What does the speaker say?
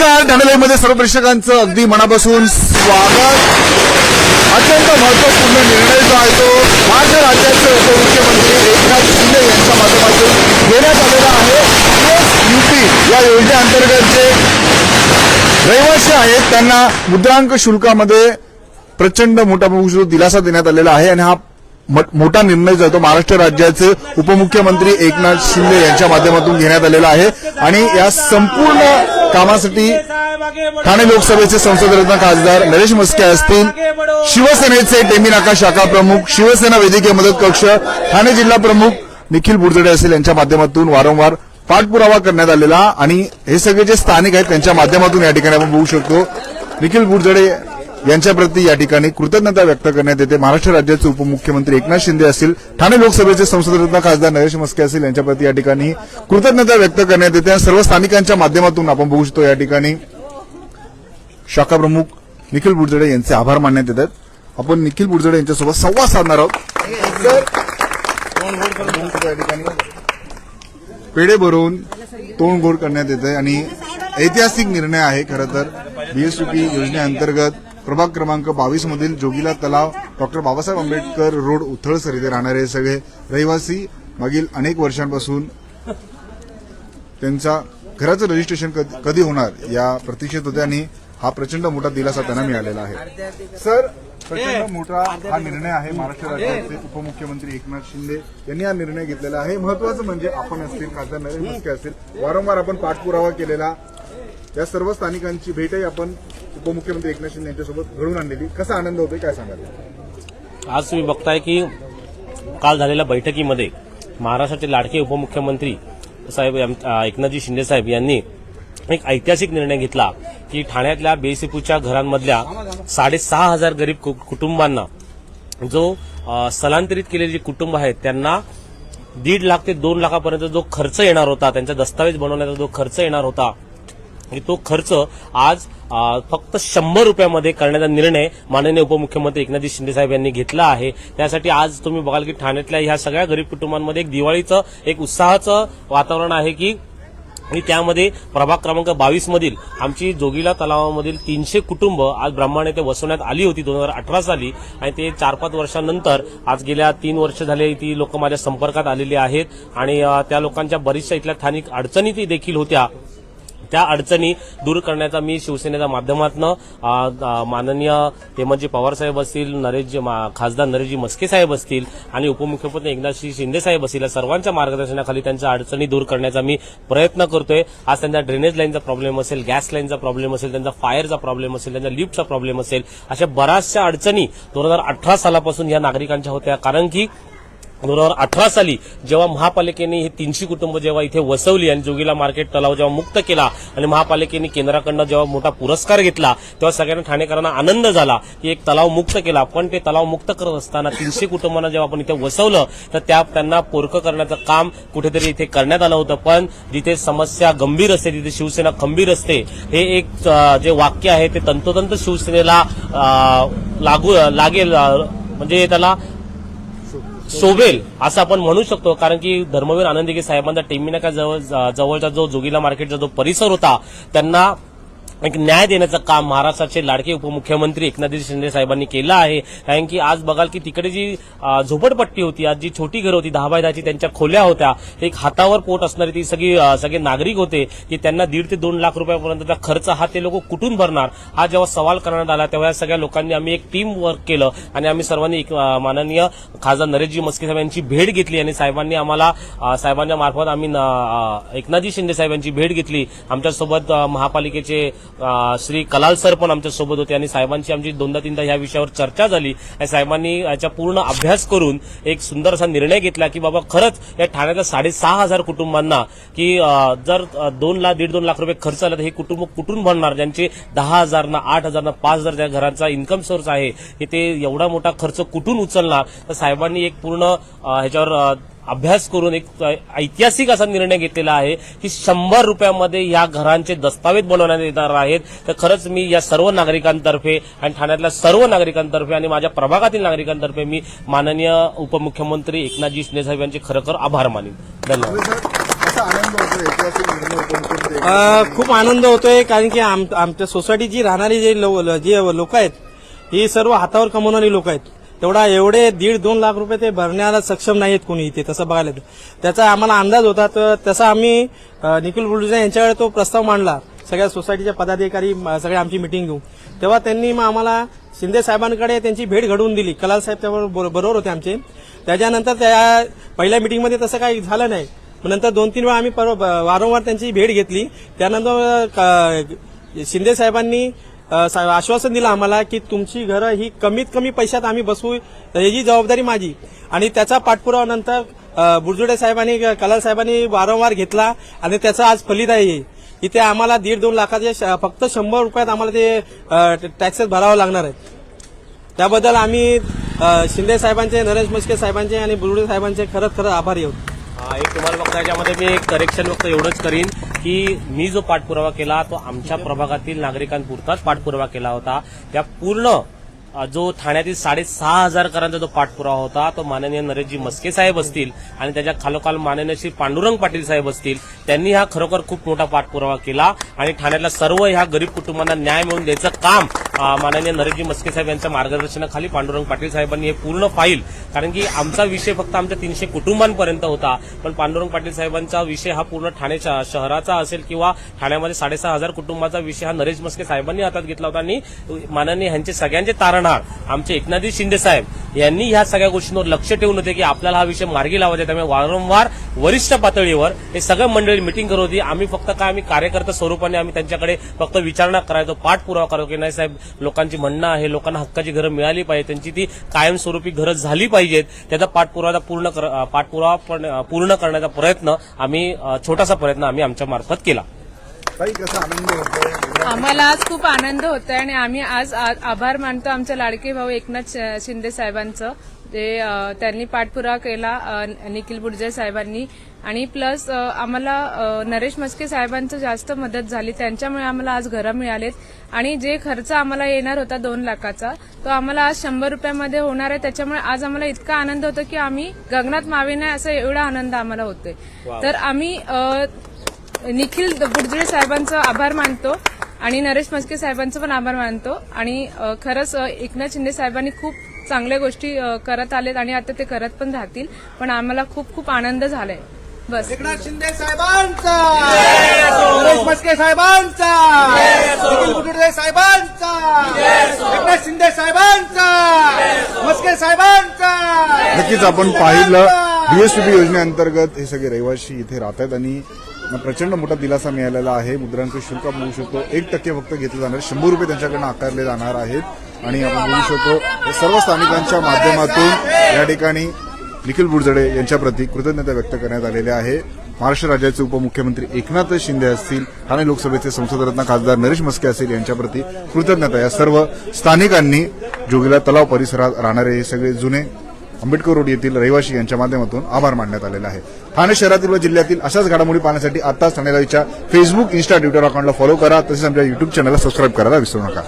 नमस्कार ठाणे सर्व प्रेक्षकांचं अगदी मनापासून स्वागत. अत्यंत महत्त्वपूर्ण निर्णय जो आहे तो महाराष्ट्र राज्याचे उपमुख्यमंत्री एकनाथ शिंदे यांच्या माध्यमातून घेण्यात आलेला आहे. युपी या योजनेअंतर्गत जे रहिवासी आहेत त्यांना मुद्रांक शुल्कामध्ये प्रचंड मोठा दिलासा देण्यात आलेला आहे आणि हा म- मोठा निर्णय जो आहे तो महाराष्ट्र राज्याचे उपमुख्यमंत्री एकनाथ शिंदे यांच्या माध्यमातून घेण्यात आलेला आहे. आणि या संपूर्ण कामासाठी ठाणे लोकसभेचे संसदरत्न खासदार नरेश मस्के असतील. शिवसेनेचे टेमी नाका शाखा प्रमुख शिवसेना वैद्यकीय मदत कक्ष ठाणे जिल्हा प्रमुख निखिल बुरजडे असेल यांच्या माध्यमातून वारंवार पाठपुरावा करण्यात आलेला आणि हे सगळे जे स्थानिक आहेत त्यांच्या माध्यमातून या ठिकाणी आपण बघू शकतो. निखिल बुरजडे यांच्याप्रती या ठिकाणी कृतज्ञता व्यक्त करण्यात येते. महाराष्ट्र राज्याचे उपमुख्यमंत्री एकनाथ शिंदे असतील ठाणे लोकसभेचे संसदरत्न खासदार नरेश मस्के असतील यांच्याप्रती या ठिकाणी कृतज्ञता व्यक्त करण्यात येते. आणि सर्व स्थानिकांच्या माध्यमातून आपण बघू शकतो या ठिकाणी शाखा प्रमुख निखिल बुडजडे यांचे आभार मानण्यात येत आहेत आपण निखिल बुडजडे यांच्यासोबत संवाद साधणार आहोत. या ठिकाणी पेढे भरून तोंड गोड करण्यात येत आहे आणि ऐतिहासिक निर्णय आहे खरं तर. बीएसयूपी योजनेअंतर्गत प्रभाग क्रमांक बावीस मधील जोगीला तलाव डॉक्टर बाबासाहेब आंबेडकर रोड उथळसर इथे राहणारे सगळे रहिवासी मागील अनेक वर्षांपासून त्यांचा घराचं रजिस्ट्रेशन कधी- होणार या प्रतीक्षेत होते आणि हा प्रचंड मोठा दिलासा त्यांना मिळालेला आहे. सर प्रचंड मोठा हा निर्णय आहे महाराष्ट्र राज्याचे उपमुख्यमंत्री एकनाथ शिंदे यांनी हा निर्णय घेतलेला आहे. महत्वाचं म्हणजे आपण असतील खासदार नरेंद्र असतील वारंवार आपण पाठपुरावा केलेला या सर्व स्थानिकांची भेटही आपण उपमुख्यमंत्री एकनाथ शिंदे यांच्यासोबत घडून आणलेली कसा आनंद होतोय काय सांगाल? आज तुम्ही बघताय की काल झालेल्या बैठकीमध्ये महाराष्ट्राचे लाडके उपमुख्यमंत्री साहेब एकनाथजी शिंदे साहेब यांनी एक ऐतिहासिक निर्णय घेतला की ठाण्यातल्या बेसिपूच्या घरांमधल्या साडेसहा हजार गरीब कु- कुटुंबांना जो स्थलांतरित केलेले जे कुटुंब आहेत त्यांना दीड लाख ते दोन लाखापर्यंत जो खर्च येणार होता त्यांचा दस्तावेज बनवण्याचा जो खर्च येणार होता आणि तो खर्च आज फक्त शंभर रुपयामध्ये करण्याचा निर्णय माननीय उपमुख्यमंत्री एकनाथजी शिंदे साहेब यांनी घेतला आहे. त्यासाठी आज तुम्ही बघाल की ठाण्यातल्या ह्या सगळ्या गरीब कुटुंबांमध्ये एक दिवाळीचं एक उत्साहाचं वातावरण आहे की आणि त्यामध्ये प्रभाग क्रमांक बावीस मधील आमची जोगिला तलावामधील तीनशे कुटुंब आज ब्राह्मण येथे वसवण्यात आली होती दोन हजार अठरा साली. आणि ते चार पाच वर्षांनंतर आज गेल्या तीन वर्ष झाले ती लोक माझ्या संपर्कात आलेली आहेत. आणि त्या लोकांच्या बरीचशा इथल्या स्थानिक अडचणी ती देखील होत्या. त्या अडचणी दूर करण्याचा मी शिवसेनेच्या माध्यमातून माननीय हेमंतजी पवार साहेब असतील नरेशजी मा- खासदार नरेशजी मस्के साहेब असतील आणि उपमुख्यमंत्री एकनाथजी शिंदे साहेब असतील या सर्वांच्या मार्गदर्शनाखाली त्यांच्या अडचणी दूर करण्याचा मी प्रयत्न करतोय. आज त्यांचा ड्रेनेज लाईनचा प्रॉब्लेम असेल गॅस लाईनचा प्रॉब्लेम असेल त्यांचा फायरचा प्रॉब्लेम असेल त्यांच्या लिफ्टचा प्रॉब्लेम असेल अशा बऱ्याचशा अडचणी दोन हजार अठरा सालापासून या नागरिकांच्या होत्या. कारण की दोन हजार अठरा साली जेव्हा महापालिकेने हे तीनशे कुटुंब जेव्हा इथे वसवली आणि जोगीला मार्केट तलाव जेव्हा मुक्त केला आणि महापालिकेने केंद्राकडनं जेव्हा मोठा पुरस्कार घेतला तेव्हा सगळ्यांना ठाणेकरांना आनंद झाला की एक तलाव मुक्त केला. पण ते तलाव मुक्त करत असताना तीनशे कुटुंबांना जेव्हा आपण इथे वसवलं तर त्या त्यांना पोरकं करण्याचं काम कुठेतरी इथे करण्यात आलं होतं. पण जिथे समस्या गंभीर असते तिथे शिवसेना खंबीर असते हे एक जे वाक्य आहे ते तंतोतंत शिवसेनेला लागू लागेल म्हणजे त्याला शोभेल असं आपण म्हणू शकतो. कारण की धर्मवीर आनंदगी साहेबांचा टेमिनाका जवळ जवळचा जो जोगीला मार्केटचा जो परिसर होता त्यांना एक न्याय देण्याचं काम महाराष्ट्राचे लाडके उपमुख्यमंत्री एकनाथजी शिंदे साहेबांनी केलं आहे. कारण की आज बघाल की तिकडे जी झोपडपट्टी होती आज जी छोटी घरं होती दहा बाय दहाची त्यांच्या खोल्या होत्या. एक हातावर पोट असणारी ती सगळी सगळे नागरिक होते की त्यांना दीड ते दोन लाख रुपयापर्यंतचा खर्च हा ते लोक कुठून भरणार? हा जेव्हा सवाल करण्यात आला तेव्हा या सगळ्या लोकांनी आम्ही एक टीम वर्क केलं आणि आम्ही सर्वांनी एक, माननीय खासदार नरेशजी मस्के साहेब यांची भेट घेतली आणि साहेबांनी आम्हाला साहेबांच्या मार्फत आम्ही न- एकनाथजी शिंदे साहेब यांची भेट घेतली. आमच्यासोबत महापालिकेचे श्री कलाल सर पण आमच्यासोबत होते आणि साहेबांची आमची दोनदा तीनदा ह्या विषयावर चर्चा झाली. आणि साहेबांनी याचा पूर्ण अभ्यास करून एक सुंदर असा निर्णय घेतला की बाबा खरंच या ठाण्यातल्या साडेसहा हजार कुटुंबांना की जर दोन लाख दीड दोन लाख रुपये खर्च आला तर हे कुटुंब कुठून भरणार? ज्यांचे दहा हजार ना आठ हजार ना पाच हजार ज्या घरांचा इन्कम सोर्स आहे की ते एवढा मोठा खर्च कुठून उचलणार? तर साहेबांनी एक पूर्ण ह्याच्यावर अभ्यास करून एक ऐतिहासिक असा निर्णय घेतलेला आहे की शंभर रुपयामध्ये या घरांचे दस्तावेज बनवण्यात येणार आहेत. तर खरंच मी या सर्व नागरिकांतर्फे आणि ठाण्यातल्या सर्व नागरिकांतर्फे आणि माझ्या प्रभागातील नागरिकांतर्फे मी माननीय उपमुख्यमंत्री एकनाथजी शिंदे साहेब यांचे खरं खर आभार मानेन. धन्यवाद. खूप आनंद होतोय कारण की आम, आमच्या सोसायटीची राहणारी जे लो- जे लोक आहेत ही सर्व हातावर कमवणारी लोक आहेत. तेवढा एवढे दीड दोन लाख रुपये ते भरण्याला सक्षम नाही आहेत कोणी इथे तसं बघायला तर. त्याचा आम्हाला अंदाज होता तर तसा आम्ही निखिल बुलडुजा यांच्याकडे तो प्रस्ताव मांडला. सगळ्या सोसायटीच्या पदाधिकारी सगळे आमची मिटिंग घेऊन. तेव्हा त्यांनी मग आम्हाला शिंदे साहेबांकडे त्यांची भेट घडवून दिली. कलाल साहेब त्याबरोबर बरोबर होते आमचे. त्याच्यानंतर त्या पहिल्या मिटिंगमध्ये तसं काही झालं नाही. नंतर दोन तीन वेळा आम्ही पर- वारंवार त्यांची भेट घेतली. त्यानंतर क- शिंदे साहेबांनी आश्वासन दिलं आम्हाला की तुमची घरं ही कमीत कमी पैशात आम्ही बसवू. याची जबाबदारी माझी. आणि त्याचा पाठपुरावा नंतर बुरजुडे साहेबांनी कलाल साहेबांनी वारंवार घेतला आणि त्याचा आज फलित आहे इथे आम्हाला दीड दोन लाखाचे श- फक्त शंभर रुपयात आम्हाला ते टॅक्सेस भरावं लागणार आहेत त्याबद्दल आम्ही शिंदे साहेबांचे नरेश मस्के साहेबांचे आणि बुरुडे साहेबांचे खरंच खरंच आभारी आहोत. एक तुम्हाला फक्त याच्यामध्ये मी एक करेक्शन फक्त एवढंच करीन की मी जो पाठपुरावा केला तो आमच्या प्रभागातील नागरिकांपुरताच पाठपुरावा केला होता. त्या पूर्ण जो ठाण्यातील साडेसहा हजार करांचा जो पाठपुरावा होता तो माननीय नरेशजी मस्के साहेब असतील आणि त्याच्या खालोखाल माननीय श्री पांडुरंग पाटील साहेब असतील त्यांनी हा खरोखर खूप मोठा पाठपुरावा केला आणि ठाण्यातल्या सर्व ह्या गरीब कुटुंबांना न्याय मिळवून द्यायचं काम माननीय नरेशजी मस्के साहेब यांच्या मार्गदर्शनाखाली पांडुरंग पाटील साहेबांनी हे पूर्ण फाईल कारण की आमचा विषय फक्त आमच्या तीनशे कुटुंबांपर्यंत होता. पण पांडुरंग पाटील साहेबांचा विषय हा पूर्ण ठाणे शहराचा असेल किंवा ठाण्यामध्ये साडेसहा हजार कुटुंबाचा विषय हा नरेश मस्के साहेबांनी हातात घेतला होता. आणि माननीय ह्यांचे सगळ्यांचे तारणहार आमचे एकनाथजी शिंदे साहेब यांनी ह्या सगळ्या गोष्टींवर लक्ष ठेवून होते की आपल्याला हा विषय मार्गी लावायचा त्यामुळे वारंवार वरिष्ठ पातळीवर हे सगळं मंडळी मिटिंग करत होती. आम्ही फक्त काय आम्ही कार्यकर्ता स्वरूपाने आम्ही त्यांच्याकडे फक्त विचारणा करायचो पाठपुरावा करायचो की नाही साहेब लोकांची म्हणणं आहे लोकांना हक्काची घरं मिळाली पाहिजे त्यांची ती कायमस्वरूपी घरं झाली पाहिजे. पाहिजेत. त्याचा पाठपुरावा पूर्ण पाठपुरावा पण- पूर्ण करण्याचा प्रयत्न आम्ही छोटासा प्रयत्न आम्ही आमच्या मार्फत केला. काही कसा आनंद होतोय? आम्हाला आज खूप आनंद होतोय आणि आम्ही आज आभार मानतो आमचे लाडके भाऊ एकनाथ शिंदे साहेबांचं. ते त्यांनी पाठपुरावा केला निखिल बुडजे साहेबांनी. आणि प्लस आम्हाला नरेश मस्के साहेबांचं जास्त मदत झाली. त्यांच्यामुळे आम्हाला आज घरं मिळालेत. आणि जे खर्च आम्हाला येणार होता दोन लाखाचा तो आम्हाला आज शंभर रुपयामध्ये होणार आहे. त्याच्यामुळे आज आम्हाला इतका आनंद होतो की आम्ही गगनात मावे नाही असं एवढा आनंद आम्हाला होतोय. तर आम्ही निखिल बुडजुळे साहेबांचं आभार मानतो. आणि नरेश मस्के साहेबांचं पण आभार मानतो. आणि खरंच एकनाथ शिंदे साहेबांनी खूप चांगल्या गोष्टी करत आलेत आणि आता ते करत पण राहतील. पण आम्हाला खूप खूप आनंद झालाय. बस. एकनाथ शिंदे साहेबांचा! सुरेश मस्के साहेबांचा! साहेबांचा! एकनाथ शिंदे साहेबांचा! मस्के साहेबांचा! नक्कीच आपण पाहिलं बीएसपीपी योजनेअंतर्गत हे सगळे रहिवासी इथे राहत आहेत आणि प्रचंड मोठा दिलासा मिळालेला आहे. मुद्रांक शुल्क मिळू शकतो. एक टक्के फक्त घेतलं जाणार. शंभर रुपये त्यांच्याकडनं आकारले जाणार आहेत. आणि आपण बघू शकतो सर्व स्थानिकांच्या माध्यमातून या ठिकाणी निखिल बुडजडे यांच्याप्रती कृतज्ञता व्यक्त करण्यात आलेली आहे. महाराष्ट्र राज्याचे उपमुख्यमंत्री एकनाथ शिंदे असतील ठाणे लोकसभेचे संसदरत्न खासदार नरेश मस्के असतील यांच्याप्रती कृतज्ञता. या सर्व स्थानिकांनी जोगीला तलाव परिसरात राहणारे हे सगळे जुने आंबेडकर रोड येथील रहिवासी यांच्या माध्यमातून आभार मानण्यात आलेला आहे. ठाणे शहरातील व जिल्ह्यातील अशाच घडामोडी पाहण्यासाठी आताच ठाणे लाईव्हच्या फेसबुक इन्स्टा ट्विटर अकाउंटला फॉलो करा. तसेच आमच्या युट्यूब चॅनलला सबस्क्राईब करायला विसरू नका.